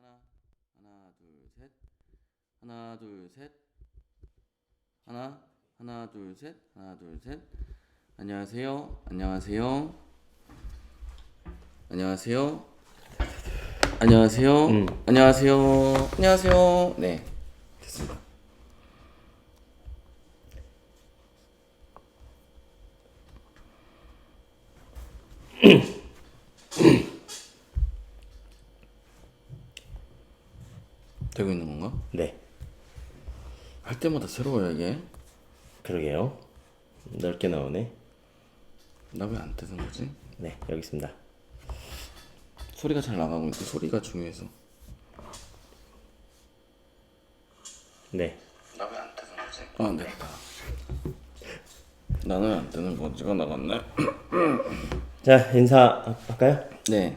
하나 하나 둘 셋. 하나 둘 셋. 하나 하나 둘 셋. 하나 둘 셋. 안녕하세요. 안녕하세요. 안녕하세요. 안녕하세요. 음. 안녕하세요. 안녕하세요. 네. 됐습니다 되고 있는 건가? 네, 할 때마다 새로워요 이게 그러게요. 넓게 나오네. 나 왜 안 뜨는 거지? 네, 여기 있습니다. 소리가 잘 나가고 있는데 소리가 중요해서 네, 나 왜 안 뜨는 거지? 아 됐다 나는 안 뜨는 거지가 나갔네 자 인사 할까요? 네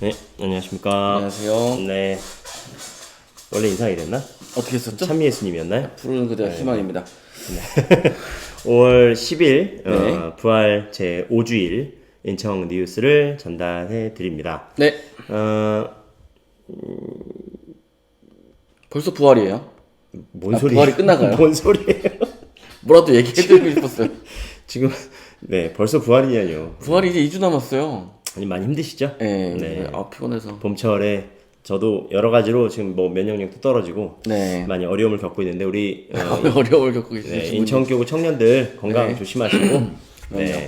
네, 안녕하십니까. 안녕하세요 네, 원래 인사 이랬나? 어떻게 했었죠? 참미 예수님이었나요? 푸른 그대의 희망입니다 5월 10일 네. 어, 부활 제 5주일 인청 뉴스를 전달해 드립니다. 네 어, 벌써 부활이에요 뭔 아, 소리? 부활이 끝나가요? 뭔 소리예요? 뭐라도 얘기해드리고 싶었어요 지금 네 벌써 부활이냐뇨. 부활이 이제 2주 남았어요 아니 많이 힘드시죠? 네, 네. 아 피곤해서 봄철에 저도 여러 가지로 지금 뭐 면역력도 떨어지고 네 많이 어려움을 겪고 있는데 우리 어, 어려움을 겪고 계시는 네, 인천교구 청년들 건강 네. 조심하시고 네,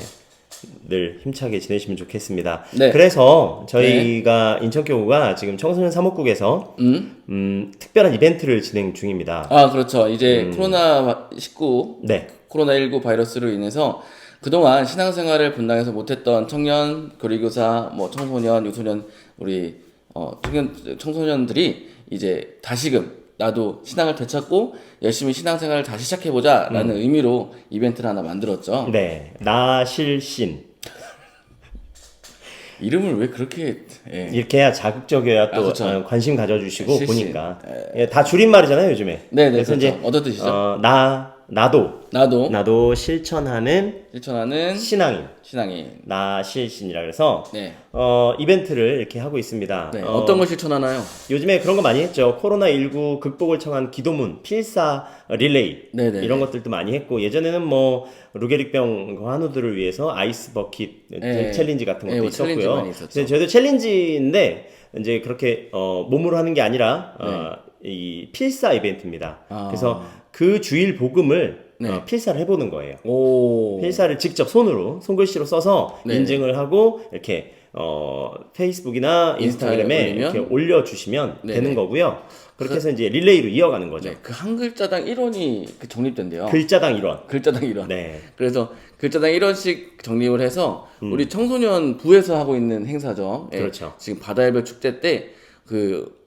늘 힘차게 지내시면 좋겠습니다. 네. 그래서 저희가 인천교구가 지금 청소년 사목국에서 음? 음, 특별한 이벤트를 진행 중입니다. 아 그렇죠 이제 음. 코로나 19 네, 코로나 19 바이러스로 인해서 그동안 신앙생활을 분당해서 못했던 청년, 교리교사, 뭐 청소년, 유소년 우리 어, 청년 청소년들이 이제 다시금 나도 신앙을 되찾고 열심히 신앙생활을 다시 시작해보자라는 의미로 이벤트를 하나 만들었죠. 네, 나실신 이름을 왜 그렇게 예. 이렇게 해야 자극적이어야 또 아, 그쵸. 어, 관심 가져주시고 실신. 보니까 예, 다 줄임말이잖아요 요즘에. 네네 그래서 그렇죠. 이제 어떤 뜻이죠? 어, 나 나도 나도 나도 실천하는 실천하는 신앙인 신앙인. 나실신이라 그래서 네. 어, 이벤트를 이렇게 하고 있습니다. 네. 어, 어, 떤걸 실천하나요? 요즘에 그런 거 많이 했죠. 코로나 19 극복을 청한 기도문, 필사 릴레이 네네. 이런 것들도 많이 했고 예전에는 뭐 루게릭병 한우들을 위해서 아이스 버킷 네. 챌린지 같은 네, 것도 뭐 챌린지 있었고요. 그래서 저희도 챌린지인데 이제 그렇게 어, 몸으로 하는 게 아니라 어, 이 필사 이벤트입니다. 네. 아. 그래서 그 주일 복음을 네. 어, 필사를 해보는 거예요. 오. 필사를 직접 손으로 손글씨로 써서 네. 인증을 하고 이렇게 어, 페이스북이나 인스타에 인스타그램에 올리면? 이렇게 올려주시면 네네. 되는 거고요. 그렇게 해서 이제 릴레이로 이어가는 거죠. 네. 그 한 글자당 1원이 그 적립된대요. 글자당 1원. 글자당 1원. 네. 그래서 글자당 1원씩 적립을 해서 우리 청소년 부에서 하고 있는 행사죠. 예, 음. 그렇죠. 지금 바다해변 축제 때 그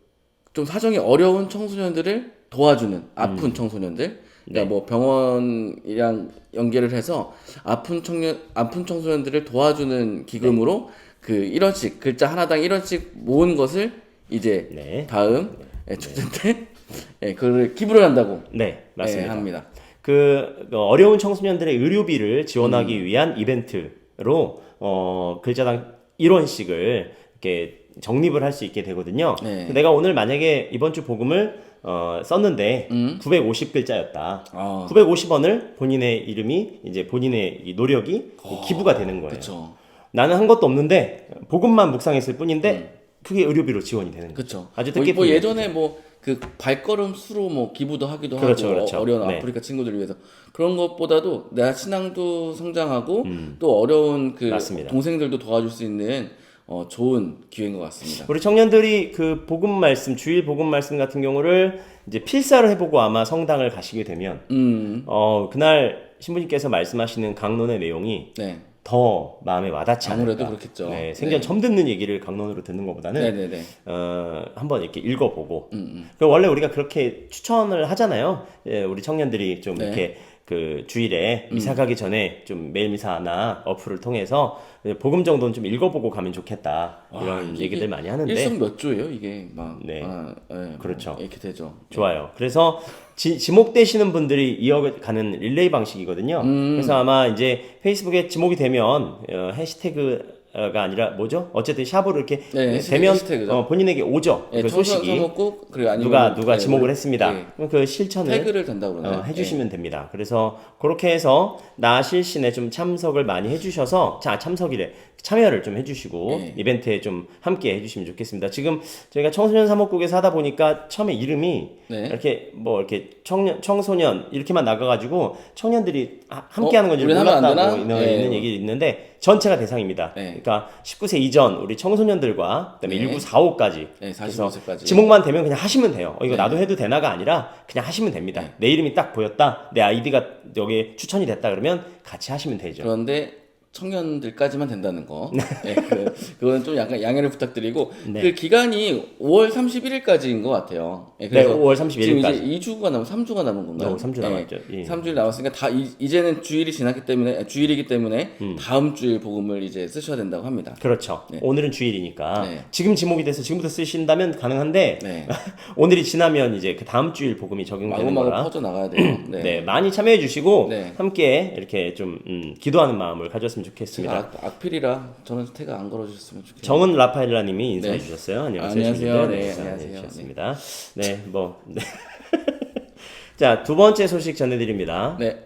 좀 사정이 어려운 청소년들을 도와주는 아픈 음. 청소년들. 네. 그러니까 뭐 병원이랑 연계를 해서 아픈 청년 아픈 청소년들을 도와주는 기금으로 그 1원씩 글자 하나당 1원씩 모은 것을 이제 네. 다음 예, 축제 때 예, 그걸 기부를 한다고 네, 맞습니다. 예, 합니다. 그 어, 어려운 청소년들의 의료비를 지원하기 음. 위한 이벤트로 어, 글자당 1원씩을 이렇게 적립을 할 수 있게 되거든요. 네. 내가 오늘 만약에 이번 주 복음을 어, 썼는데 950글자였다. 음. 아. 950원을 본인의 이름이 이제 본인의 이 노력이 기부가 되는 거예요. 그렇죠. 나는 한 것도 없는데 복음만 묵상했을 뿐인데 그게 의료비로 지원이 되는 거예요. 그렇죠. 아주 뭐, 뜻깊은 뭐 일이죠. 예전에 뭐 그 발걸음 수로 뭐 기부도 하기도 그렇죠, 하고 그렇죠. 어려운 네. 아프리카 친구들을 위해서 그런 것보다도 내가 신앙도 성장하고 또 어려운 그 음. 맞습니다. 동생들도 도와줄 수 있는 어, 좋은 기회인 것 같습니다. 우리 청년들이 그 복음 말씀, 주일 복음 말씀 같은 경우를 이제 필사를 해보고 아마 성당을 가시게 되면 음, 어 그날 신부님께서 말씀하시는 강론의 내용이 네, 더 마음에 와닿지 않을까. 아무래도 그렇겠죠. 네, 생전 처음 듣는 얘기를 강론으로 듣는 것보다는 네, 네, 네. 어, 한번 이렇게 읽어보고. 음, 음. 그 원래 우리가 그렇게 추천을 하잖아요. 예, 우리 청년들이 좀 네. 음. 이렇게 그 주일에 미사 가기 전에 좀 매일 미사나 어플을 통해서 복음 정도는 좀 읽어보고 가면 좋겠다 이런 이게 얘기들 많이 하는데 일성 몇 조예요 이게 막 네. 아, 예, 그렇죠. 뭐 이렇게 되죠. 좋아요. 그래서 지, 지목되시는 분들이 이어가는 릴레이 방식이거든요. 음. 그래서 아마 이제 페이스북에 지목이 되면 어, 해시태그 가 아니라 뭐죠? 어쨌든 샵으로 이렇게 네, 되면 해시태그죠. 어, 본인에게 오죠. 예, 그 소식이 아니면 누가 누가 네, 지목을 우리- 했습니다. 예, 그럼 그 실천을 태그를 단다고 그러나요? 어, 해주시면 됩니다. 그래서 그렇게 해서 나 실신에 좀 참석을 많이 해주셔서 자 참석일에 참여를 좀 해주시고 네. 이벤트에 좀 함께 해주시면 좋겠습니다. 지금 저희가 청소년 사목국에서 하다 보니까 처음에 이름이 네. 이렇게 뭐 이렇게 청년 청소년 이렇게만 나가가지고 청년들이 하- 함께하는 어, 건지 몰랐다고? 있는, 네. 있는 얘기 있는데 전체가 대상입니다. 네. 그러니까 19세 이전 우리 청소년들과 그다음에 네. 19, 45까지 네, 그래서 45세까지. 지목만 되면 그냥 하시면 돼요. 어, 이거 네. 나도 해도 되나가 아니라 그냥 하시면 됩니다. 내 이름이 딱 보였다, 내 아이디가 여기 추천이 됐다 그러면 같이 하시면 되죠. 그런데 청년들까지만 된다는 거. 네, 그, 그거는 좀 약간 양해를 부탁드리고 네. 그 기간이 5월 31일까지인 것 같아요. 네, 네, 5월 31일 지금. 이제 2주가 남은 3주가 남은 건가요? 네, 3주 남았죠. 예. 3주일 남았으니까 다 이, 이제는 주일이 지났기 때문에 아, 주일이기 때문에 음. 다음 주일 복음을 이제 쓰셔야 된다고 합니다. 그렇죠. 오늘은 주일이니까 네. 지금 지목이 돼서 지금부터 쓰신다면 가능한데 네. 오늘이 지나면 이제 그 다음 주일 복음이 적용되는 거라. 퍼져 나가야 돼요. 네. 네. 많이 참여해 주시고 네. 함께 이렇게 좀 음, 기도하는 마음을 가졌으면 제가 좋겠습니다. 악, 악필이라 저는 태그 안 걸어주셨으면 좋겠어요. 정은 라파엘라님이 인사해 네. 주셨어요. 안녕하세요. 안녕하세요. 네, 인사해 안녕하세요. 주셨습니다. 네, 뭐 네. 자, 두 번째 소식 전해드립니다. 네.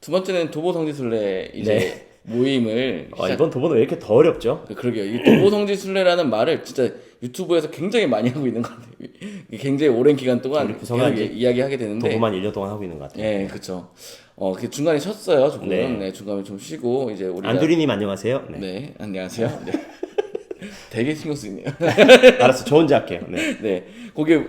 두 번째는 도보 성지순례 이제 모임을 어, 시작- 이번 두 번은 왜 이렇게 더 어렵죠? 그- 그러게요. 이 도보 성지순례라는 말을 진짜 유튜브에서 굉장히 많이 하고 있는 것 같아요. 굉장히 오랜 기간 동안 계속 이야기하게 되는데 도보만 1년 동안 하고 있는 것 같아요. 예, 그렇죠. 어, 그 중간에 쉬었어요, 조금. 네. 네. 중간에 좀 쉬고 이제 우리가 안두리님 안녕하세요. 네. 네, 안녕하세요. 네. 되게 신경 쓰이네요. 알았어, 저 혼자 할게요. 네. 네. 거기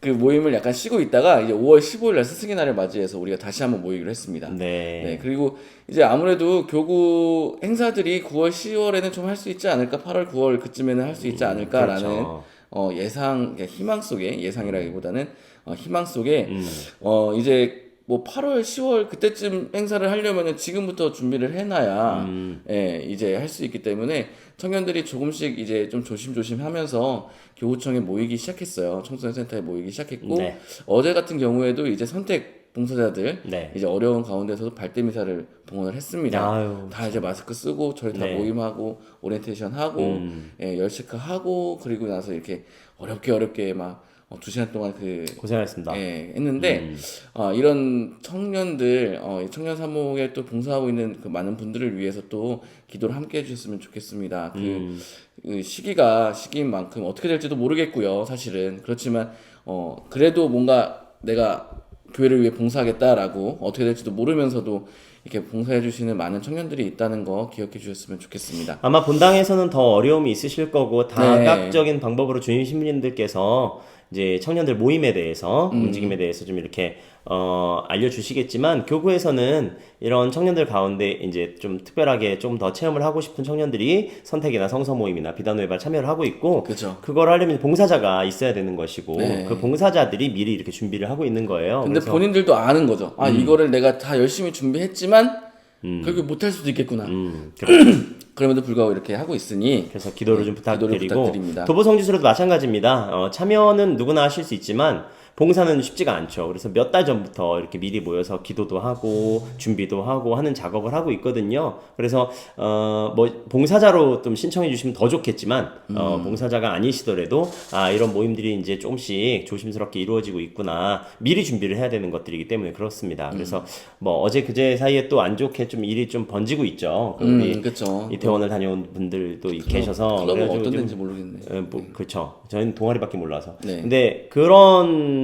그 모임을 약간 쉬고 있다가 이제 5월 15일 날 스승의 날을 맞이해서 우리가 다시 한번 모이기로 했습니다. 네. 네, 그리고 이제 아무래도 교구 행사들이 9월, 10월에는 좀 할 수 있지 않을까, 8월, 9월 그쯤에는 할 수 있지 않을까라는 그렇죠. 어, 예상, 그러니까 희망 속에 예상이라기보다는 어, 희망 속에 음. 어 이제 뭐 8월, 10월 그때쯤 행사를 하려면은 지금부터 준비를 해놔야 음. 예, 이제 할 수 있기 때문에 청년들이 조금씩 이제 좀 조심조심 하면서 교구청에 모이기 시작했어요. 청소년 센터에 모이기 시작했고 네. 어제 같은 경우에도 이제 선택 봉사자들 네. 이제 어려운 가운데서도 발대 미사를 봉헌을 했습니다. 아유. 다 이제 마스크 쓰고 저희 다 네. 모임하고 오리엔테이션 하고 음. 예, 열체크 하고 그리고 나서 이렇게 어렵게 어렵게 막 어, 두 시간 동안 그 고생하셨습니다. 예, 했는데 음. 어, 이런 청년들 어, 이 청년 사목에 또 봉사하고 있는 그 많은 분들을 위해서 또 기도를 함께 해주셨으면 좋겠습니다. 그, 음. 그 시기가 시기인 만큼 어떻게 될지도 모르겠고요. 사실은 그렇지만 어, 그래도 뭔가 내가 교회를 위해 봉사하겠다라고 어떻게 될지도 모르면서도 이렇게 봉사해 주시는 많은 청년들이 있다는 거 기억해 주셨으면 좋겠습니다. 아마 본당에서는 더 어려움이 있으실 거고 네. 다각적인 방법으로 주임 신부님들께서 이제 청년들 모임에 대해서 음. 움직임에 대해서 좀 이렇게 어 알려주시겠지만 교구에서는 이런 청년들 가운데 이제 좀 특별하게 좀 더 체험을 하고 싶은 청년들이 선택이나 성서 모임이나 비단노예발 참여를 하고 있고 그죠. 그걸 하려면 봉사자가 있어야 되는 것이고 네. 그 봉사자들이 미리 이렇게 준비를 하고 있는 거예요. 근데 본인들도 아는 거죠. 아 이거를 내가 다 열심히 준비했지만 결국 못할 수도 있겠구나. 음, 그렇죠. 그럼에도 불구하고 이렇게 하고 있으니 그래서 기도를 좀 기도를 부탁드리고 부탁드립니다. 도보 성지수로도 마찬가지입니다. 어, 참여는 누구나 하실 수 있지만 봉사는 쉽지가 않죠. 그래서 몇 달 전부터 이렇게 미리 모여서 기도도 하고 준비도 하고 하는 작업을 하고 있거든요. 그래서 어 뭐 봉사자로 좀 신청해 주시면 더 좋겠지만 어 음. 봉사자가 아니시더라도 아 이런 모임들이 이제 조금씩 조심스럽게 이루어지고 있구나 미리 준비를 해야 되는 것들이기 때문에 그렇습니다. 음. 그래서 뭐 어제 그제 사이에 또 안 좋게 좀 일이 좀 번지고 있죠. 그 우리 음, 그렇죠. 이태원을 다녀온 분들도 계셔서 클럽은 어떤 좀- 데인지 모르겠네. 어, 뭐 그렇죠. 저희는 동아리밖에 몰라서. 네. 근데 그런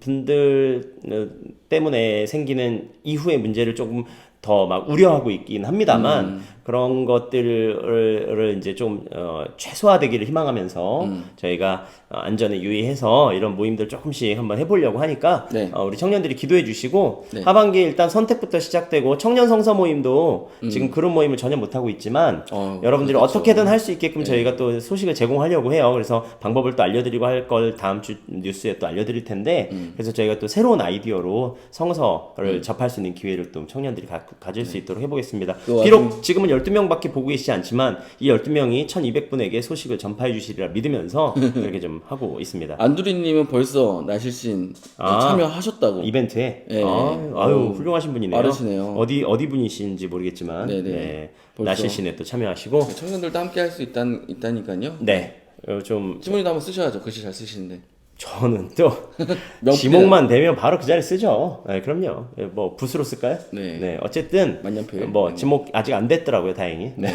분들 어, 때문에 생기는 이후의 문제를 조금 더 막 우려하고 있긴 합니다만 음. 그런 것들을 이제 좀 어, 최소화되기를 희망하면서 음. 저희가 어, 안전에 유의해서 이런 모임들 조금씩 한번 해보려고 하니까 네. 어, 우리 청년들이 기도해 주시고 네. 하반기 일단 선택부터 시작되고 청년 성서 모임도 지금 그런 모임을 전혀 못 하고 있지만 음. 어, 여러분들이 그렇죠. 어떻게든 할 수 있게끔 네. 저희가 또 소식을 제공하려고 해요. 그래서 방법을 또 알려드리고 할 걸 다음 주 뉴스에 또 알려드릴 텐데 음. 그래서 저희가 또 새로운 아이디어로 성서를 접할 수 있는 기회를 또 청년들이 가, 가질 수 있도록 해보겠습니다. 그 비록 지금은 12명밖에 보고 계시지 않지만 이 12명이 1200분에게 소식을 전파해 주시리라 믿으면서 이렇게 좀 하고 있습니다. 안두리님은 벌써 나실신 아. 참여하셨다고. 이벤트에 네. 아, 어우, 훌륭하신 분이네요. 빠르시네요. 어디 어디 분이신지 모르겠지만 네네. 네. 나실신에 또 참여하시고 청년들도 함께 할 수 있다, 있다니까요. 네. 어, 좀 시모님도 한번 쓰셔야죠. 글씨 잘 쓰시는데. 저는 또. 지목만 되면 바로 그 자리 쓰죠. 네, 그럼요. 예, 뭐 붓으로 쓸까요? 네. 어쨌든 만년필. 뭐 네. 지목 아직 안 됐더라고요. 다행히. 네.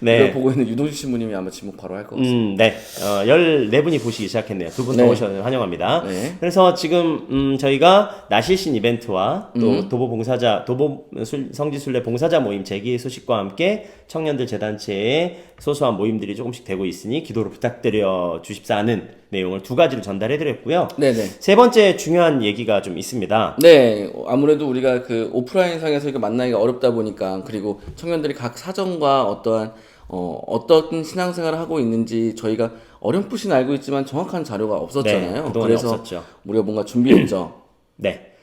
네. 이걸 보고 있는 유동식 신부님이 아마 지목 바로 할 것 같습니다. 음, 네. 어, 14분이 보시기 시작했네요. 두 분더 네. 오셔서 환영합니다. 네. 그래서 지금, 음, 저희가 나실신 이벤트와 또 음. 도보 봉사자, 도보 술- 성지순례 봉사자 모임 재기 소식과 함께 청년들 재단체의 소소한 모임들이 조금씩 되고 있으니 기도를 부탁드려 주십사 하는 내용을 두 가지를 전달해 드렸고요. 네네. 세 번째 중요한 얘기가 좀 있습니다. 네, 아무래도 우리가 그 오프라인 상에서 이렇게 만나기가 어렵다 보니까 그리고 청년들이 각 사정과 어떠한 어, 어떤 신앙생활을 하고 있는지 저희가 어렴풋이 알고 있지만 정확한 자료가 없었잖아요. 네, 그래서 없었죠. 우리가 뭔가 준비했죠. 네.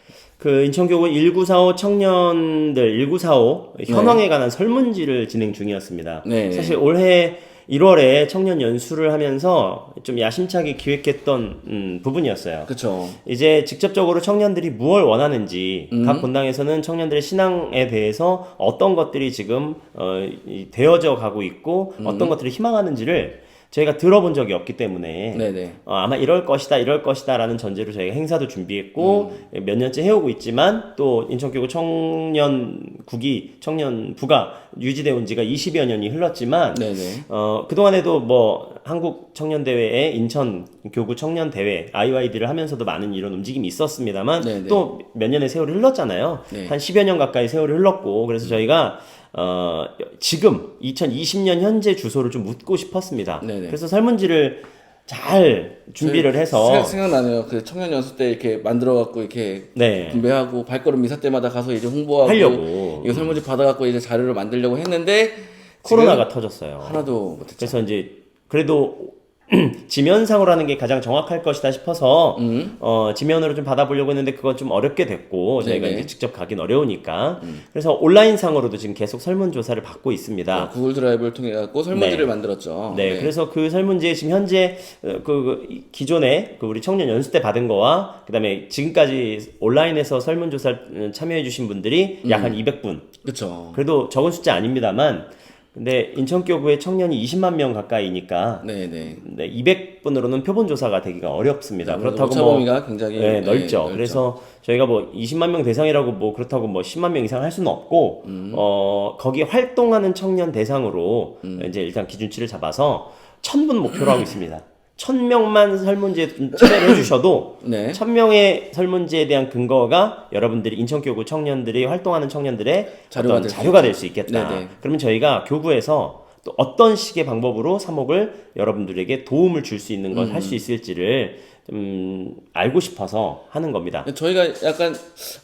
그 인천교구 1945 청년들 1945 현황에 관한 설문지를 진행 중이었습니다. 네. 사실 올해 1월에 청년 연수를 하면서 좀 야심차게 기획했던 음, 부분이었어요. 그렇죠. 이제 직접적으로 청년들이 무엇을 원하는지 음. 각 본당에서는 청년들의 신앙에 대해서 어떤 것들이 지금 어, 이- 되어져 가고 있고 음. 어떤 것들을 희망하는지를 저희가 들어본 적이 없기 때문에 네네. 어, 아마 이럴 것이다, 이럴 것이다라는 전제로 저희가 행사도 준비했고 음. 몇 년째 해오고 있지만 또 인천교구 청년국이 청년부가 유지되어 온 지가 20여 년이 흘렀지만 네네. 어, 그동안에도 뭐 한국 청년 대회에 인천 교구 청년 대회 IYD를 하면서도 많은 이런 움직임이 있었습니다만. 또 몇 년의 세월이 흘렀잖아요. 네. 한 10여 년 가까이 세월이 흘렀고 그래서 저희가 어, 지금 2020년 현재 주소를 좀 묻고 싶었습니다. 네네. 그래서 설문지를 잘 준비를 해서 생각, 생각나네요. 그 청년 연수 때 이렇게 만들어 갖고 이렇게 네. 분배하고 발걸음 미사 때마다 가서 이제 홍보하고 하려고. 이거 설문지 받아 갖고 이제 자료를 만들려고 했는데 코로나가 터졌어요. 하나도 못했죠. 그래서 이제 그래도 지면상으로 하는 게 가장 정확할 것이다 싶어서 음. 어, 지면으로 좀 받아보려고 했는데 그건 좀 어렵게 됐고 저희가 네네. 음. 이제 직접 가긴 어려우니까 그래서 온라인상으로도 지금 계속 설문조사를 받고 있습니다. 어, 구글 드라이브를 통해 갖고 설문지를 만들었죠. 네, 그래서 그 설문지에 지금 현재 어, 그, 그 이- 기존에 그 우리 청년 연수 때 받은 거와 그다음에 지금까지 온라인에서 설문조사 참여해주신 분들이 약 한 200분. 그렇죠. 그래도 적은 숫자 아닙니다만, 근데 인천교구의 청년이 20만 명 가까이니까 네네. 네, 200분으로는 표본 조사가 되기가 어렵습니다. 그렇다고 뭐 범위가 굉장히 네, 네, 넓죠. 넓죠. 그래서 저희가 뭐 20만 명 대상이라고 뭐 그렇다고 뭐 10만 명 이상 할 수는 없고 음. 어 거기에 활동하는 청년 대상으로 음. 이제 일단 기준치를 잡아서 1000분 목표로 하고 있습니다. 1000명만 설문지에 참여를 해주셔도 네. 1000명의 설문지에 대한 근거가 여러분들이 인천교구 청년들이 활동하는 청년들의 자료가 어떤 될수 자료가 될 수 있겠다. 네네. 그러면 저희가 교구에서 또 어떤 식의 방법으로 사목을 여러분들에게 도움을 줄 수 있는 걸할 음. 수 있을지를 좀 알고 싶어서 하는 겁니다. 저희가 약간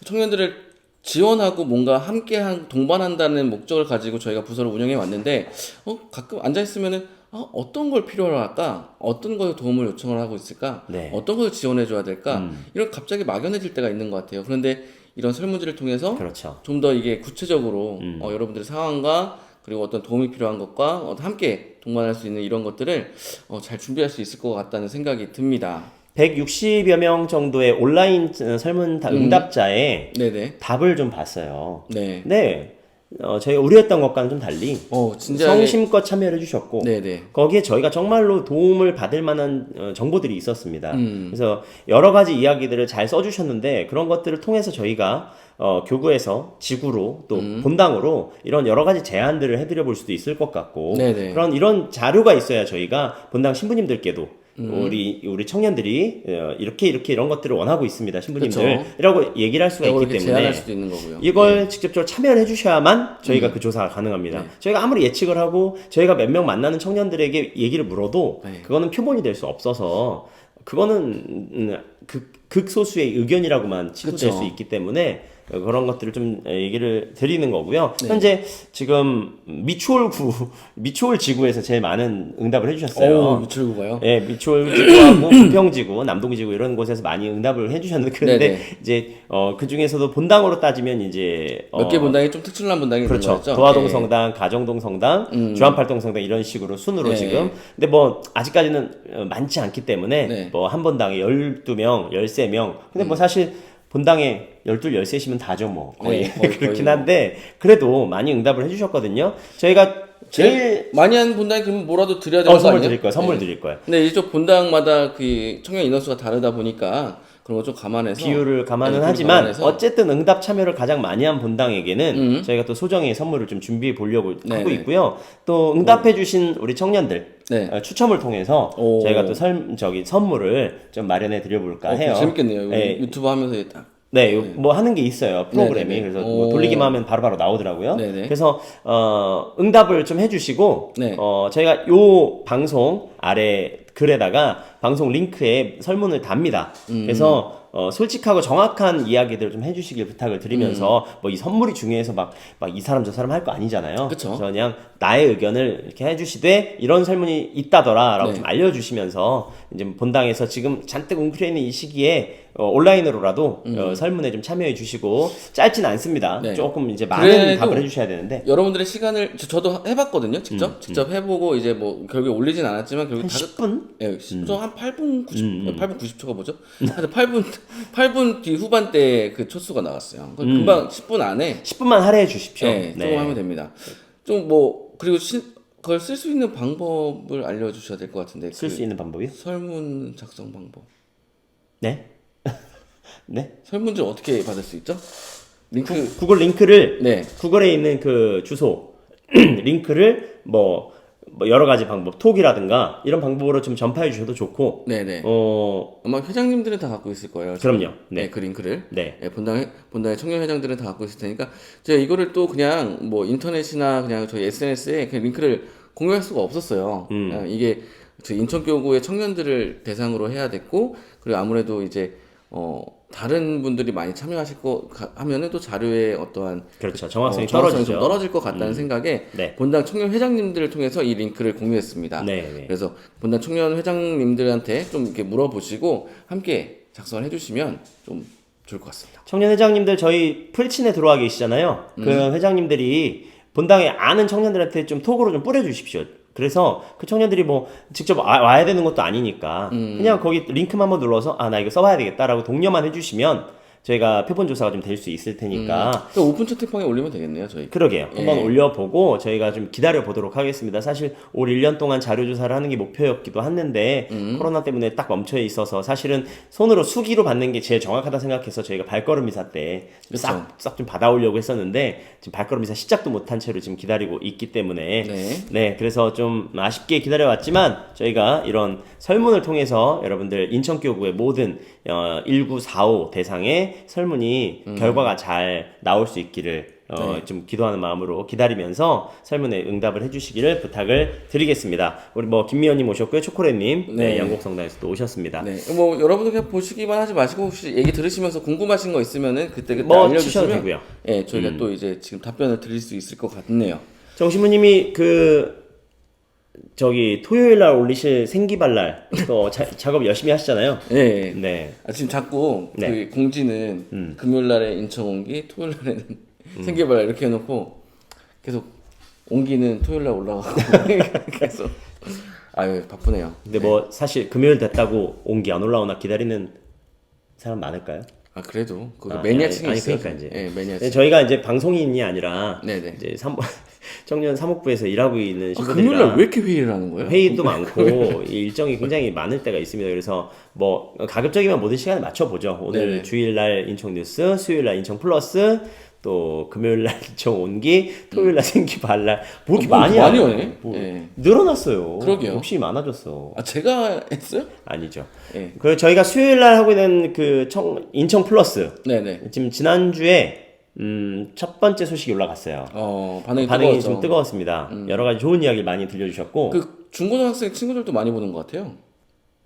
청년들을 지원하고 뭔가 함께 한 동반한다는 목적을 가지고 저희가 부서를 운영해 왔는데 어 가끔 앉아 있으면은 어, 어떤 걸 필요로 할까? 어떤 거에 도움을 요청을 하고 있을까? 네. 어떤 걸 지원해 줘야 될까? 이런 갑자기 막연해질 때가 있는 것 같아요. 그런데 이런 설문지를 통해서 그렇죠. 좀 더 이게 구체적으로 어, 여러분들의 상황과 그리고 어떤 도움이 필요한 것과 어, 함께 동반할 수 있는 이런 것들을 어, 잘 준비할 수 있을 것 같다는 생각이 듭니다. 160여 명 정도의 온라인 설문 다- 응답자의 네네. 답을 좀 봤어요. 네. 네. 어, 저희가 우려했던 것과는 좀 달리 어, 진지하게. 성심껏 참여를 해주셨고 네네. 거기에 저희가 정말로 도움을 받을 만한 어, 정보들이 있었습니다. 음. 그래서 여러 가지 이야기들을 잘 써주셨는데 그런 것들을 통해서 저희가 어, 교구에서 지구로 또 음. 본당으로 이런 여러 가지 제안들을 해드려 볼 수도 있을 것 같고 네네. 그런 이런 자료가 있어야 저희가 본당 신부님들께도 음. 우리 우리 청년들이 어, 이렇게 이렇게 이런 것들을 원하고 있습니다 신부님들이라고 얘기를 할 수가 있기 때문에 제안할 수도 있는 거고요. 이걸 직접적으로 참여를 해주셔야만 저희가 그 조사가 가능합니다. 네. 저희가 아무리 예측을 하고 저희가 몇 명 만나는 청년들에게 얘기를 물어도 네. 그거는 표본이 될 수 없어서 그거는 음, 극, 극소수의 의견이라고만 치부될 그쵸. 수 있기 때문에 그런 것들을 좀 얘기를 드리는 거고요. 네. 현재 지금 미추홀구 미추홀 지구에서 제일 많은 응답을 해주셨어요. 오, 미출구가요? 예, 미추홀 지구하고 부평지구, 남동지구 이런 곳에서 많이 응답을 해주셨는데 그런데 네네. 이제 어, 그 중에서도 본당으로 따지면 이제 어, 몇개 본당이 좀 특출난 본당이 그렇죠. 도화동 예. 성당, 가정동 성당, 주한팔동 성당 이런 식으로 순으로 네. 지금. 근데 뭐 아직까지는 어, 많지 않기 때문에 네. 뭐한 본당에 12명, 13명. 근데 뭐 사실 본당에 12, 13이면 다죠 뭐. 거의, 네, 거의, 그렇긴 거의. 한데 그래도 많이 응답을 해 주셨거든요. 저희가 제일 제일 많이 한 본당이 그러면 뭐라도 드려야 되는 어, 거 선물 아니에요? 드릴 거예요. 선물 네. 드릴 거예요. 근데 이쪽 본당마다 그 청년 인원수가 다르다 보니까 그런 거 좀 감안해서 비율을 감안은 네, 하지만 감안해서. 어쨌든 응답 참여를 가장 많이 한 본당에게는 음. 저희가 또 소정의 선물을 좀 준비해 보려고 네, 하고 네. 있고요. 또 응답해 주신 우리 청년들 네. 어, 추첨을 통해서 오. 저희가 또 설, 저기 선물을 좀 마련해 드려 볼까 어, 해요. 재밌겠네요. 네. 유튜브 하면서 딱 네, 요- 뭐 하는 게 있어요. 프로그램이. 네네네. 그래서 오. 뭐 돌리기만 하면 바로바로 나오더라고요. 네네. 그래서 어, 응답을 좀 해주시고 네. 어, 저희가 요 방송 아래 글에다가 방송 링크에 설문을 답니다. 음. 그래서 어, 솔직하고 정확한 이야기들을 좀 해주시길 부탁을 드리면서 뭐 이 선물이 중요해서 막 막 이 사람 저 사람 할 거 아니잖아요. 음. 그쵸. 그래서 그냥 나의 의견을 이렇게 해주시되 이런 설문이 있다더라라고 네. 좀 알려주시면서 이제 본당에서 지금 잔뜩 웅크려 있는 이 시기에 어, 온라인으로라도 어, 설문에 좀 참여해 주시고 짧진 않습니다. 음. 네. 조금 이제 많은 그래도 답을 해주셔야 되는데 여러분들의 시간을 저- 저도 해봤거든요. 직접 직접 해보고 이제 뭐 결국에 올리진 않았지만 결국 한다 10분? 예, 10초 한 8분 90 8분 90초가 뭐죠? 하여튼 8분 8분 뒤 후반대 그 초수가 나왔어요. 그럼 금방 10분 안에 10분만 할애해 주십시오. 예, 조금 하면 됩니다. 좀 뭐 그리고 시, 그걸 쓸 수 있는 방법을 알려주셔야 될 것 같은데 쓸그수 있는 방법이요? 설문 작성 방법. 네. 네. 설문지 어떻게 받을 수 있죠? 링크 구글 링크를 네. 구글에 있는 그 주소 링크를 뭐, 뭐 여러 가지 방법 톡이라든가 이런 방법으로 좀 전파해 주셔도 좋고 네네. 어 아마 회장님들은 다 갖고 있을 거예요. 그럼요. 네, 네. 그 링크를. 네. 예, 본당 본당의 청년 회장들은 다 갖고 있을 테니까 제가 이거를 또 그냥 뭐 인터넷이나 그냥 저희 SNS에 그냥 링크를 공유할 수가 없었어요. 음. 예, 이게 저 인천교구의 청년들을 대상으로 해야 됐고 그리고 아무래도 이제 어 다른 분들이 많이 참여하실 거 가- 하면은 또 자료의 어떠한 그렇죠. 정확성이 어, 정확성이 떨어지죠. 좀 떨어질 것 같다는 생각에 네. 본당 청년 회장님들을 통해서 이 링크를 공유했습니다. 네, 네. 그래서 본당 청년 회장님들한테 좀 이렇게 물어보시고 함께 작성을 해주시면 좀 좋을 것 같습니다. 청년 회장님들 저희 프리친에 들어와 계시잖아요. 그 음. 회장님들이 본당에 아는 청년들한테 좀 톡으로 좀 뿌려주십시오. 그래서 그 청년들이 뭐 직접 와, 와야 되는 것도 아니니까 음. 그냥 거기 링크만 한번 눌러서 아 나 이거 써봐야 되겠다라고 독려만 해주시면 저희가 표본 조사가 좀 될 수 있을 테니까 또 오픈 채팅방에 올리면 되겠네요, 저희. 그러게요. 한번 예. 올려보고 저희가 좀 기다려 보도록 하겠습니다. 사실 올 1년 동안 자료 조사를 하는 게 목표였기도 했는데 음. 코로나 때문에 딱 멈춰 있어서 사실은 손으로 수기로 받는 게 제일 정확하다 생각해서 저희가 발걸음 이사 때 싹 싹 좀 받아오려고 했었는데 지금 발걸음 이사 시작도 못한 채로 지금 기다리고 있기 때문에 네. 네, 그래서 좀 아쉽게 기다려왔지만 저희가 이런 설문을 통해서 여러분들 인천교구의 모든 어, 1945 대상의 설문이 결과가 잘 나올 수 있기를 어, 네. 좀 기도하는 마음으로 기다리면서 설문에 응답을 해주시기를 부탁을 드리겠습니다. 우리 뭐 김미연님 오셨고요, 초콜릿님, 네, 네. 양곡성당에서도 오셨습니다. 네. 뭐 여러분들 그냥 보시기만 하지 마시고 혹시 얘기 들으시면서 궁금하신 거 있으면은 그때 그때 뭐 알려주시면 되고요. 음. 예, 저희가 또 이제 지금 답변을 드릴 수 있을 것 같네요. 정신부님이 그 저기 토요일 날 올리실 생기발랄 또 자- 작업 열심히 하시잖아요. 예. 네. 아, 지금 자꾸 네. 음. 그 공지는 금요일 날에 인천 옹기, 토요일 날에는 생계발 이렇게 해놓고 계속 옹기는 토요일 날 올라가고 계속 아유 바쁘네요. 근데 뭐 사실 금요일 됐다고 온게안 올라오나 기다리는 사람 많을까요? 아 그래도 그 아, 매니아층이 아니, 있어요. 그러니까 이제. 예, 매니아층. 네, 저희가 이제 방송인이 아니라 네네. 이제 삼, 청년 사목부에서 일하고 있는 아, 금요일 날왜 이렇게 회의를 하는 거예요? 회의도 많고 이 일정이 굉장히 많을 때가 있습니다. 그래서 뭐 가급적이면 모든 시간에 맞춰 보죠. 오늘 네네. 주일 날 인천 뉴스, 수요일 날 인천 플러스, 또 금요일 날 인천 온기, 토요일 날 생기 발랄 뭐 이렇게 어, 뭐 많이 많이 하네. 하네. 뭐 예. 늘어났어요. 그러게요. 욕심이 많아졌어. 아 제가 했어요? 아니죠. 예. 그 저희가 수요일 날 하고 있는 그 청, 인천 플러스 네네. 지금 지난주에 음, 첫 번째 소식이 올라갔어요. 어 반응이, 반응이 뜨거웠죠. 좀 뜨거웠습니다. 여러 가지 좋은 이야기를 많이 들려주셨고 그 중고등학생 친구들도 많이 보는 것 같아요.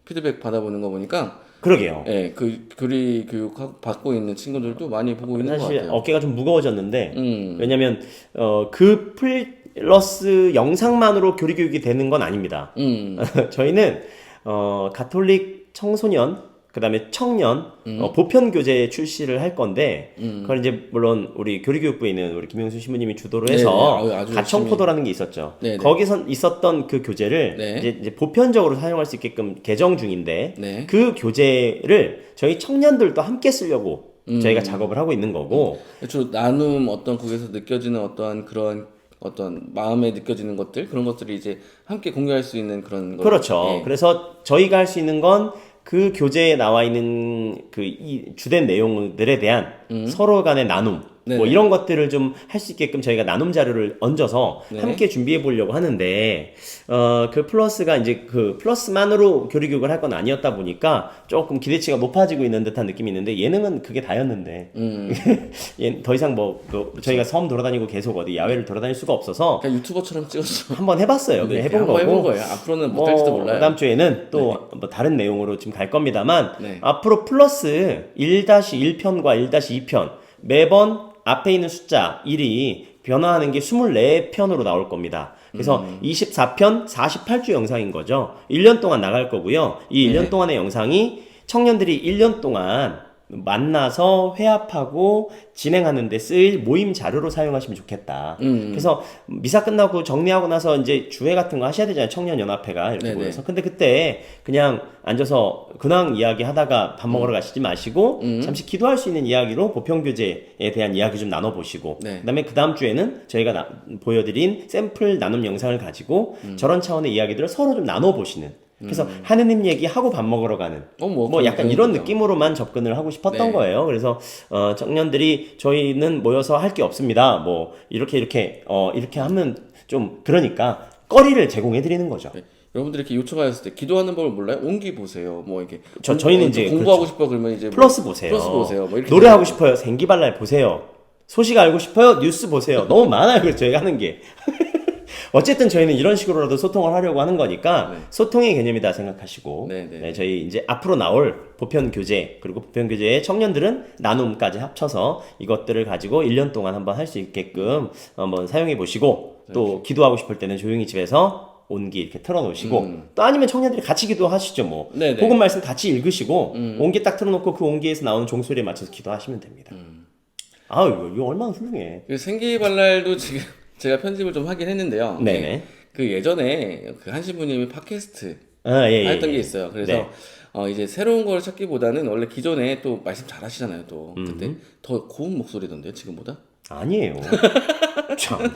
피드백 받아보는 거 보니까 그러게요. 예, 그 교리 교육 하- 받고 있는 친구들도 많이 보고 있는 것 사실 같아요. 어깨가 좀 무거워졌는데 음. 왜냐면 어, 그 플러스 영상만으로 교리 교육이 되는 건 아닙니다. 음. 저희는 어, 가톨릭 청소년 그다음에 청년 음. 어, 보편 교재 출시를 할 건데 그걸 이제 물론 우리 교리교육부에 있는 우리 김영수 신부님이 주도를 네네. 해서 아유, 아주 가청포도라는 게 있었죠. 네네. 거기서 있었던 그 교재를 네. 이제, 이제 보편적으로 사용할 수 있게끔 개정 중인데 네. 그 교재를 저희 청년들도 함께 쓰려고 음. 저희가 작업을 하고 있는 거고 그렇죠. 나눔 어떤 거기서 느껴지는 어떠한 그런 어떤 마음에 느껴지는 것들 그런 것들이 이제 함께 공유할 수 있는 그런 거. 그렇죠. 예. 그래서 저희가 할 수 있는 건 그 교재에 나와 있는 그 이 주된 내용들에 대한 서로 간의 나눔 뭐 음. 네네. 이런 것들을 좀 할 수 있게끔 저희가 나눔 자료를 얹어서 네. 함께 준비해 보려고 하는데 어 그 플러스가 이제 그 플러스만으로 교리 교육을 할 건 아니었다 보니까 조금 기대치가 높아지고 있는 듯한 느낌이 있는데 예능은 그게 다였는데 음. 예, 더 이상 뭐, 그 저희가 섬 돌아다니고 계속 어디 야외를 돌아다닐 수가 없어서 그냥 유튜버처럼 찍었어. 한번 해봤어요. 네, 해본 거고. 해본 거예요. 앞으로는 못할지도 몰라요. 다음 주에는 또 뭐 다른 내용으로 지금 갈 겁니다만 네. 앞으로 플러스 1-1편과 1-2편 매번 앞에 있는 숫자 1이 변화하는 게 24편으로 나올 겁니다. 그래서 음. 24편 48주 영상인 거죠. 1년 동안 나갈 거고요. 이 1년 네. 동안의 영상이 청년들이 1년 동안 만나서 회합하고 진행하는데 쓰일 모임 자료로 사용하시면 좋겠다. 음. 그래서 미사 끝나고 정리하고 나서 이제 주회 같은 거 하셔야 되잖아요. 청년 연합회가 이렇게 네네. 모여서. 근데 그때 그냥 앉아서 근황 이야기 하다가 밥 음. 먹으러 가시지 마시고 잠시 기도할 수 있는 이야기로 보편 교재에 대한 이야기 좀 나눠 보시고 네. 그다음에 그 다음 주에는 저희가 나- 보여드린 샘플 나눔 영상을 가지고 음. 저런 차원의 이야기들을 서로 좀 나눠 보시는. 그래서 하느님 얘기하고 밥 먹으러 가는 어, 뭐, 뭐 약간 이런 거죠. 느낌으로만 접근을 하고 싶었던 네. 거예요. 그래서 어 청년들이 저희는 모여서 할 게 없습니다. 뭐 이렇게 이렇게 어 이렇게 하면 좀 그러니까 거리를 제공해 드리는 거죠. 네. 여러분들이 이렇게 요청하셨을 때 기도하는 법을 몰라요? 온기 보세요. 뭐 이렇게 저- 공- 저희는 어, 이제 공부하고 싶어 그러면 이제 뭐 플러스 보세요. 플러스 보세요. 뭐 이렇게 노래하고 싶어요. 생기발랄 보세요. 소식 알고 싶어요. 뉴스 보세요. 너무 많아요. 그래서 저희가 하는 게. 어쨌든 저희는 이런 식으로라도 소통을 하려고 하는 거니까 네. 소통의 개념이다 생각하시고 네, 네. 네, 저희 이제 앞으로 나올 보편 교재 그리고 보편 교재의 청년들은 나눔까지 합쳐서 이것들을 가지고 1년 동안 한번 할 수 있게끔 한번 사용해 보시고 네. 또 기도하고 싶을 때는 조용히 집에서 온기 이렇게 틀어놓으시고 또 아니면 청년들이 같이 기도하시죠 뭐 음. 네네. 음. 복음 말씀 같이 읽으시고 온기 딱 틀어놓고 그 온기에서 나오는 종소리에 맞춰서 기도하시면 됩니다. 음. 아유 이거, 이거 얼마나 훌륭해. 그 생기발랄도 지금 제가 편집을 좀 하긴 했는데요. 네네. 그 예전에 그 한신부님이 팟캐스트 아, 예, 예, 했던 예. 게 있어요. 그래서 네. 어 이제 새로운 걸 찾기보다는 원래 기존에 또 말씀 잘 하시잖아요. 또 그때 더 고운 목소리던데요, 지금보다. 아니에요. 참.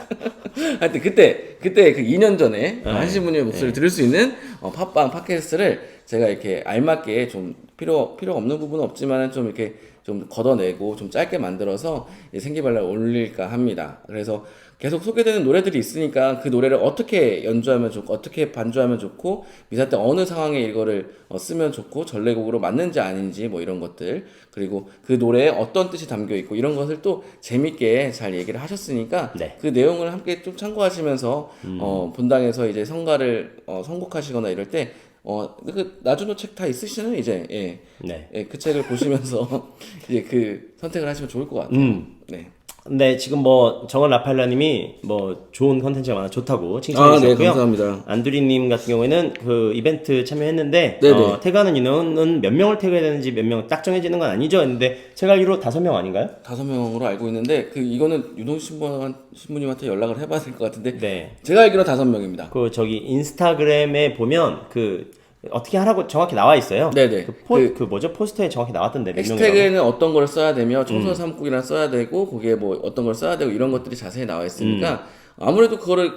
하여튼 그때 그때 그 2년 전에 네. 한신부님의 목소리를 들을 수 있는 어, 팟빵 팟캐스트를 제가 이렇게 알맞게 좀 필요 필요 없는 부분은 없지만 좀 이렇게 좀 걷어내고 좀 짧게 만들어서 생기발랄 올릴까 합니다. 그래서 계속 소개되는 노래들이 있으니까 그 노래를 어떻게 연주하면 좋고 어떻게 반주하면 좋고 미사 때 어느 상황에 이거를 어, 쓰면 좋고 전래곡으로 맞는지 아닌지 뭐 이런 것들 그리고 그 노래에 어떤 뜻이 담겨 있고 이런 것을 또 재밌게 잘 얘기를 하셨으니까 네. 그 내용을 함께 좀 참고하시면서 어, 본당에서 이제 성가를 어, 선곡하시거나 이럴 때 어, 그 나주노 책 다 있으시는 이제 예, 네. 예, 그 책을 보시면서 이제 그 선택을 하시면 좋을 것 같아요. 음. 네. 근데 지금 뭐 정원 라팔라님이 뭐 좋은 컨텐츠가 많아 좋다고 칭찬해 아, 네, 주셨고요. 감사합니다. 안두리님 같은 경우에는 그 이벤트 참여했는데 네네. 어, 태그하는 인원은 몇 명을 태그해야 되는지 몇 명 딱 정해지는 건 아니죠. 했는데 제가 알기로 다섯 명 아닌가요? 다섯 명으로 알고 있는데 그 이거는 유동 신부 신부님한테 연락을 해봐야 될 것 같은데 네. 제가 알기로 다섯 명입니다. 그 저기 인스타그램에 보면 그 어떻게 하라고 정확히 나와 있어요. 네네. 그, 포, 그, 뭐죠 포스터에 정확히 나왔던데 몇 명이라고. 해시태그에는 어떤 걸 써야 되며 음. 청소년 사무국이랑 써야 되고 거기에 뭐 어떤 걸 써야 되고 이런 것들이 자세히 나와 있으니까 음. 아무래도 그거를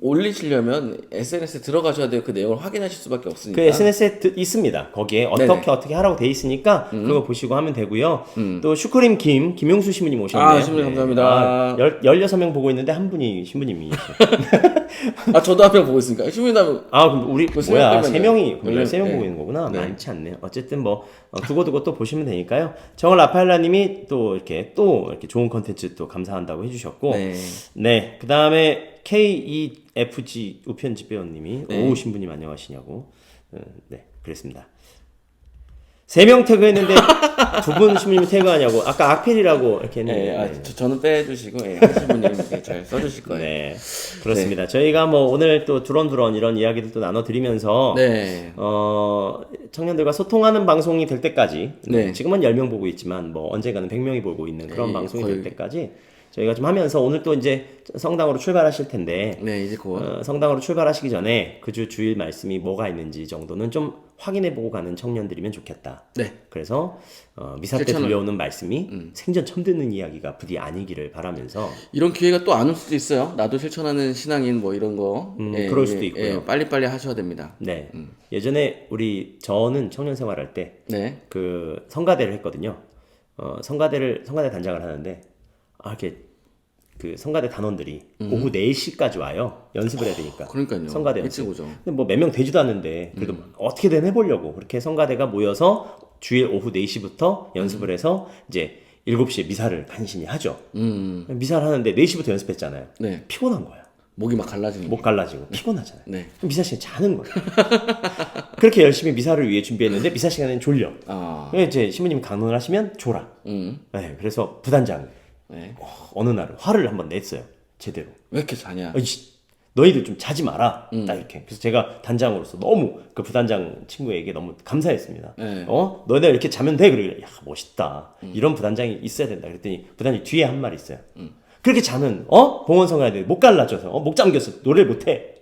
올리시려면 SNS에 들어가셔야 돼요. 그 내용을 확인하실 수밖에 없으니까. 그 SNS에 드- 있습니다. 거기에 어떻게 네네. 음. 어떻게 하라고 돼 있으니까 그거 보시고 하면 되고요. 또 슈크림 김 김용수 신부님 오셨네요. 아, 신부님 감사합니다. 아, 열, 16명 보고 있는데 한 분이 신부님이시죠. 아 저도 앞에 보고 있으니까 신부님 아, 그럼 우리 그 뭐야? 세 명이 세명 네. 보고 있는 거구나. 네. 많지 않네요. 어쨌든 뭐 어, 두고두고 또 보시면 되니까요. 정월 라파엘라 님이 또 이렇게 또 이렇게 좋은 컨텐츠 또 감사한다고 해 주셨고, 네. 네. 그 다음에 KEFG 우편집 배우님이 네. 오 신부님 안녕하시냐고, 어, 네, 그랬습니다. 세 명 태그했는데 두 분 신부님 태그하냐고 아까 악필이라고 이렇게 했는데 네, 아, 네. 저, 저는 빼주시고 예, 분이 이렇게 잘 써주실 거예요. 네, 그렇습니다. 저희가 뭐 오늘 또 두런두런 이런 이야기들도 나눠드리면서 네. 어, 청년들과 소통하는 방송이 될 때까지 네. 지금은 10명 보고 있지만 뭐 언젠가는 100명이 보고 있는 그런 네, 방송이 거의- 될 때까지 저희가 좀 하면서 오늘 또 이제 성당으로 출발하실 텐데 네, 이제 곧. 어, 성당으로 출발하시기 전에 그 주 주일 말씀이 뭐가 있는지 정도는 좀 확인해 보고 가는 청년들이면 좋겠다. 네. 그래서 어, 미사 때 실천을- 들려오는 말씀이 생전 처음 듣는 이야기가 부디 아니기를 바라면서 이런 기회가 또 안 올 수도 있어요. 나도 실천하는 신앙인 뭐 이런 거. 음, 그럴 수도 예, 있고요. 예, 빨리빨리 하셔야 됩니다. 네 예전에 우리 저는 청년 생활할 때 네. 그 성가대를 했거든요. 어, 성가대를 성가대 단장을 하는데 아 이렇게 그 성가대 단원들이 오후 4시까지 와요. 연습을 해야 되니까. 그러니까요. 성가대 일찍 연습. 오죠. 근데 뭐 몇 명 되지도 않는데 그래도 어떻게든 해보려고 그렇게 성가대가 모여서 주일 오후 4시부터 연습을 해서 이제 7시에 미사를 간신히 하죠. 음. 미사를 하는데 4시부터 연습했잖아요. 네. 피곤한 거야. 목이 막 갈라지는. 목 갈라지고 피곤하잖아요. 네. 미사 시간 자는 거예요. 그렇게 열심히 미사를 위해 준비했는데 미사 시간에는 졸려. 아. 이제 신부님 강론을 하시면 졸아. 음. 네, 그래서 부단장 네. 어느 날 화를 한번 냈어요. 제대로. 왜 이렇게 자냐? 아, 이 너희들 좀 자지 마라. 음. 딱 이렇게. 그래서 제가 단장으로서 너무 그 부단장 친구에게 너무 감사했습니다. 네. 어? 너네 이렇게 자면 돼. 그러길래 야 멋있다. 음. 이런 부단장이 있어야 된다. 그랬더니 부단장이 뒤에 한말 있어요. 그렇게 자면 어 봉헌성 해야 돼. 목 갈라져서 어? 목 잠겼어. 노래를 못해.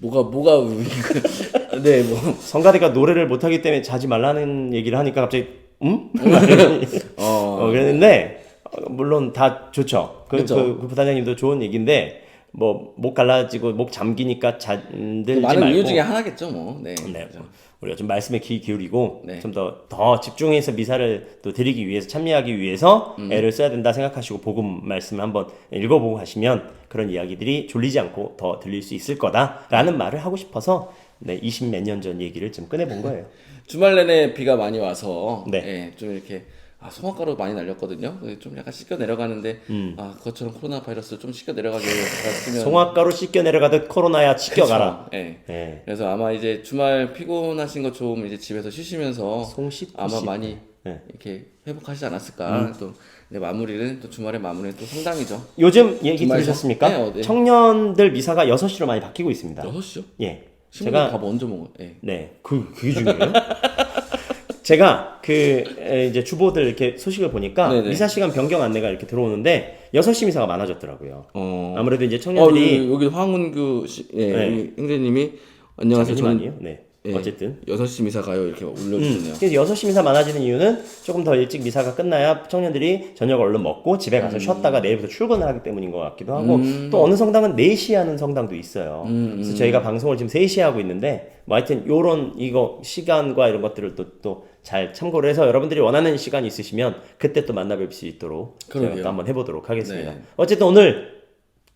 뭐가 뭐가 네, 뭐 성가대가 노래를 못하기 때문에 자지 말라는 얘기를 하니까 갑자기 음? 어. 어, 그랬는데 어, 물론 다 좋죠. 그, 그렇죠. 그, 그 부단장님도 좋은 얘기인데 뭐 목 갈라지고 목 잠기니까 잠들지 많은 말고 이유 중에 하나겠죠, 뭐. 네. 네, 뭐 우리가 좀 말씀에 귀 기울이고 네. 좀 더 더 집중해서 미사를 또 드리기 위해서 참여하기 위해서 음. 애를 써야 된다 생각하시고 복음 말씀을 한번 읽어보고 가시면 그런 이야기들이 졸리지 않고 더 들릴 수 있을 거다라는 말을 하고 싶어서 네, 20 몇 년 전 얘기를 좀 꺼내본 거예요. 주말 내내 비가 많이 와서 네. 예, 좀 이렇게 아, 송화가루 많이 날렸거든요. 좀 약간 씻겨 내려가는데 아, 그것처럼 코로나 바이러스 좀 씻겨 내려가게 갔으면 음. 송화가루 씻겨 내려가듯 코로나야 씻겨가라. 그쵸. 예. 네. 그래서 아마 이제 주말 피곤하신 거 좀 이제 집에서 쉬시면서 송 씻고 아마 씻고. 많이 네. 이렇게 회복하시지 않았을까. 또 네, 마무리는 또 주말에 마무리는 또 상당이죠. 요즘 얘기 주말 들으셨습니까? 네, 어, 네. 청년들 미사가 6시로 많이 바뀌고 있습니다. 6시요? 예. 제가 밥 언제 먹어요? 예. 네, 그 그게 중요해요. 제가 그 에, 이제 주보들 이렇게 소식을 보니까 네네. 미사 시간 변경 안내가 이렇게 들어오는데 6시 미사가 많아졌더라고요. 어. 아무래도 이제 어, 청년들이 여기, 여기 황은규 씨, 예, 네. 여기 형제님이 안녕하세요. 저는 아니요. 네. 예, 어쨌든 6시 미사 가요. 이렇게 올려주셨네요. 그래서 6시 미사 많아지는 이유는 조금 더 일찍 미사가 끝나야 청년들이 저녁을 얼른 먹고 집에 가서 쉬었다가 내일부터 출근을 하기 때문인 것 같기도 하고 또 어느 성당은 4시에 하는 성당도 있어요. 그래서 저희가 방송을 지금 3시에 하고 있는데 뭐 하여튼 요런 이거 시간과 이런 것들을 또 또 잘 참고를 해서 여러분들이 원하는 시간이 있으시면 그때 또 만나뵐 수 있도록 저희가 그러게요. 또 한번 해보도록 하겠습니다. 네. 어쨌든 오늘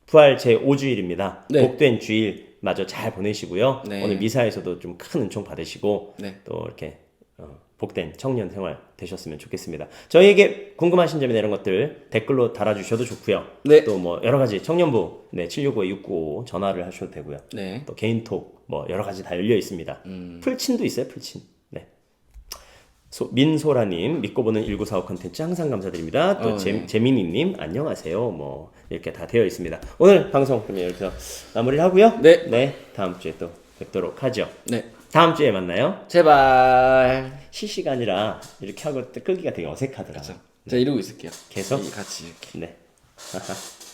부활 제 5주일입니다. 네. 복된 주일 마저 잘 보내시고요. 네. 오늘 미사에서도 좀 큰 은총 받으시고 네. 또 이렇게 어, 복된 청년 생활 되셨으면 좋겠습니다. 저희에게 궁금하신 점이나 이런 것들 댓글로 달아주셔도 좋고요. 네. 또 뭐 여러 가지 청년부 네 765-695 전화를 하셔도 되고요. 네. 또 개인톡 뭐 여러 가지 다 열려 있습니다. 풀친도 있어요, 풀친. 네. 소, 민소라님 믿고 보는 1945 컨텐츠 항상 감사드립니다. 또 어, 재, 네. 재민이님 안녕하세요. 뭐 이렇게 다 되어 있습니다. 오늘 방송 그럼 이렇게 마무리를 하고요. 네. 다음 주에 또 뵙도록 하죠. 네. 다음 주에 만나요. 제발. 실시간이라 이렇게 하고 또 끄기가 되게 어색하더라. 자, 제가 이러고 있을게요. 계속? 이- 같이 이렇게. 네.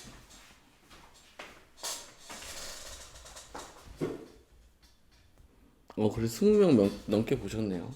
어, 그래 20명 넘게 보셨네요.